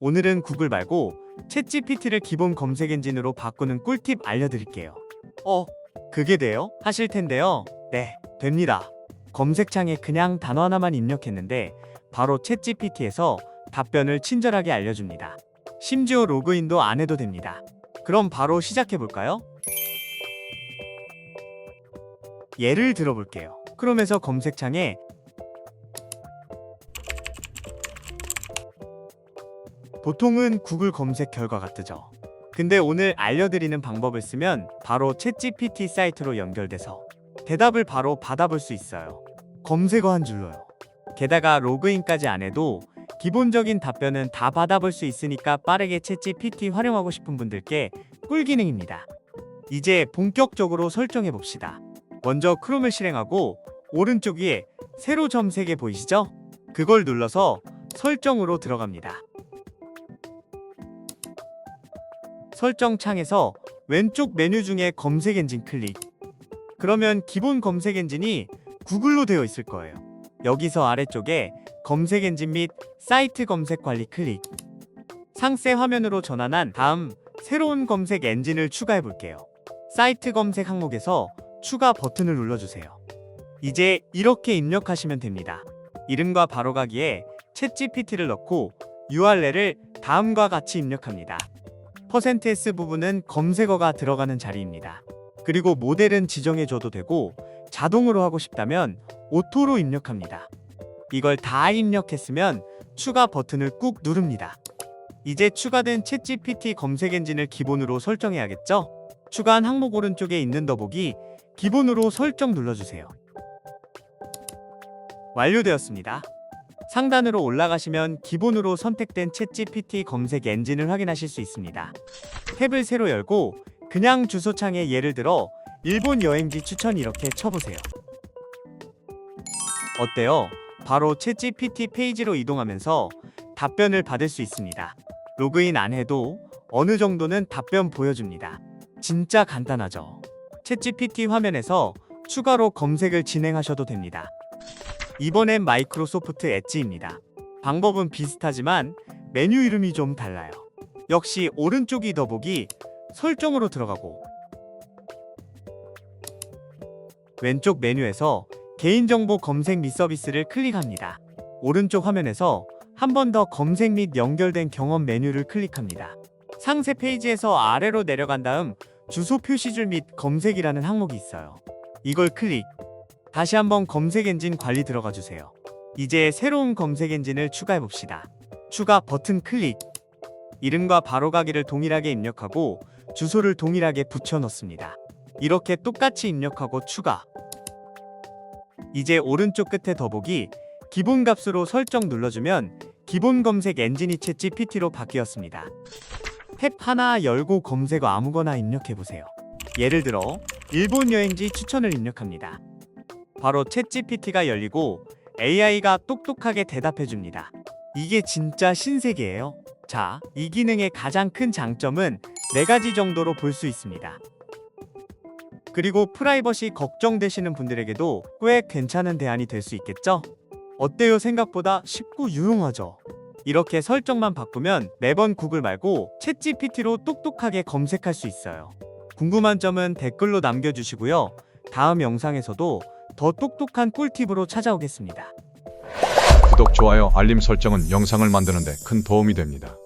오늘은 구글 말고 챗GPT를 기본 검색 엔진으로 바꾸는 꿀팁 알려드릴게요. 어, 그게 돼요? 하실 텐데요. 네, 됩니다. 검색창에 그냥 단어 하나만 입력했는데 바로 챗GPT에서 답변을 친절하게 알려줍니다. 심지어 로그인도 안 해도 됩니다. 그럼 바로 시작해 볼까요? 예를 들어볼게요. 크롬에서 검색창에 보통은 구글 검색 결과가 뜨죠. 근데 오늘 알려드리는 방법을 쓰면 바로 챗GPT 사이트로 연결돼서 대답을 바로 받아볼 수 있어요. 검색어 한 줄로요. 게다가 로그인까지 안 해도 기본적인 답변은 다 받아볼 수 있으니까 빠르게 챗GPT 활용하고 싶은 분들께 꿀 기능입니다. 이제 본격적으로 설정해 봅시다. 먼저 크롬을 실행하고 오른쪽 위에 세로 점 3개 보이시죠? 그걸 눌러서 설정으로 들어갑니다. 설정 창에서 왼쪽 메뉴 중에 검색 엔진 클릭. 그러면 기본 검색 엔진이 구글로 되어 있을 거예요. 여기서 아래쪽에 검색 엔진 및 사이트 검색 관리 클릭. 상세 화면으로 전환한 다음 새로운 검색 엔진을 추가해 볼게요. 사이트 검색 항목에서 추가 버튼을 눌러주세요. 이제 이렇게 입력하시면 됩니다. 이름과 바로가기에 챗GPT를 넣고 URL을 다음과 같이 입력합니다. %s 부분은 검색어가 들어가는 자리입니다. 그리고 모델은 지정해줘도 되고 자동으로 하고 싶다면 오토로 입력합니다. 이걸 다 입력했으면 추가 버튼을 꾹 누릅니다. 이제 추가된 챗GPT 검색 엔진을 기본으로 설정해야겠죠? 추가한 항목 오른쪽에 있는 더보기 기본으로 설정 눌러주세요. 완료되었습니다. 상단으로 올라가시면 기본으로 선택된 챗GPT 검색 엔진을 확인하실 수 있습니다. 탭을 새로 열고 그냥 주소창에 예를 들어 일본 여행지 추천 이렇게 쳐보세요. 어때요? 바로 챗GPT 페이지로 이동하면서 답변을 받을 수 있습니다. 로그인 안 해도 어느 정도는 답변 보여줍니다. 진짜 간단하죠? 챗GPT 화면에서 추가로 검색을 진행하셔도 됩니다. 이번엔 마이크로소프트 엣지입니다. 방법은 비슷하지만 메뉴 이름이 좀 달라요. 역시 오른쪽이 더보기 설정으로 들어가고 왼쪽 메뉴에서 개인정보 검색 및 서비스를 클릭합니다. 오른쪽 화면에서 한 번 더 검색 및 연결된 경험 메뉴를 클릭합니다. 상세 페이지에서 아래로 내려간 다음 주소 표시줄 및 검색이라는 항목이 있어요. 이걸 클릭. 다시 한번 검색 엔진 관리 들어가 주세요. 이제 새로운 검색 엔진을 추가해 봅시다. 추가 버튼 클릭. 이름과 바로가기를 동일하게 입력하고 주소를 동일하게 붙여 넣습니다. 이렇게 똑같이 입력하고 추가. 이제 오른쪽 끝에 더보기 기본 값으로 설정 눌러주면 기본 검색 엔진이 챗 GPT로 바뀌었습니다. 탭 하나 열고 검색어 아무거나 입력해 보세요. 예를 들어 일본 여행지 추천을 입력합니다. 바로 챗 GPT가 열리고 AI가 똑똑하게 대답해 줍니다. 이게 진짜 신세계예요. 자, 이 기능의 가장 큰 장점은 네 가지 정도로 볼 수 있습니다. 그리고 프라이버시 걱정되시는 분들에게도 꽤 괜찮은 대안이 될 수 있겠죠? 어때요? 생각보다 쉽고 유용하죠? 이렇게 설정만 바꾸면 매번 구글 말고 챗 GPT로 똑똑하게 검색할 수 있어요. 궁금한 점은 댓글로 남겨주시고요. 다음 영상에서도 더 똑똑한 꿀팁으로 찾아오겠습니다. 구독, 좋아요, 알림 설정은 영상을 만드는데 큰 도움이 됩니다.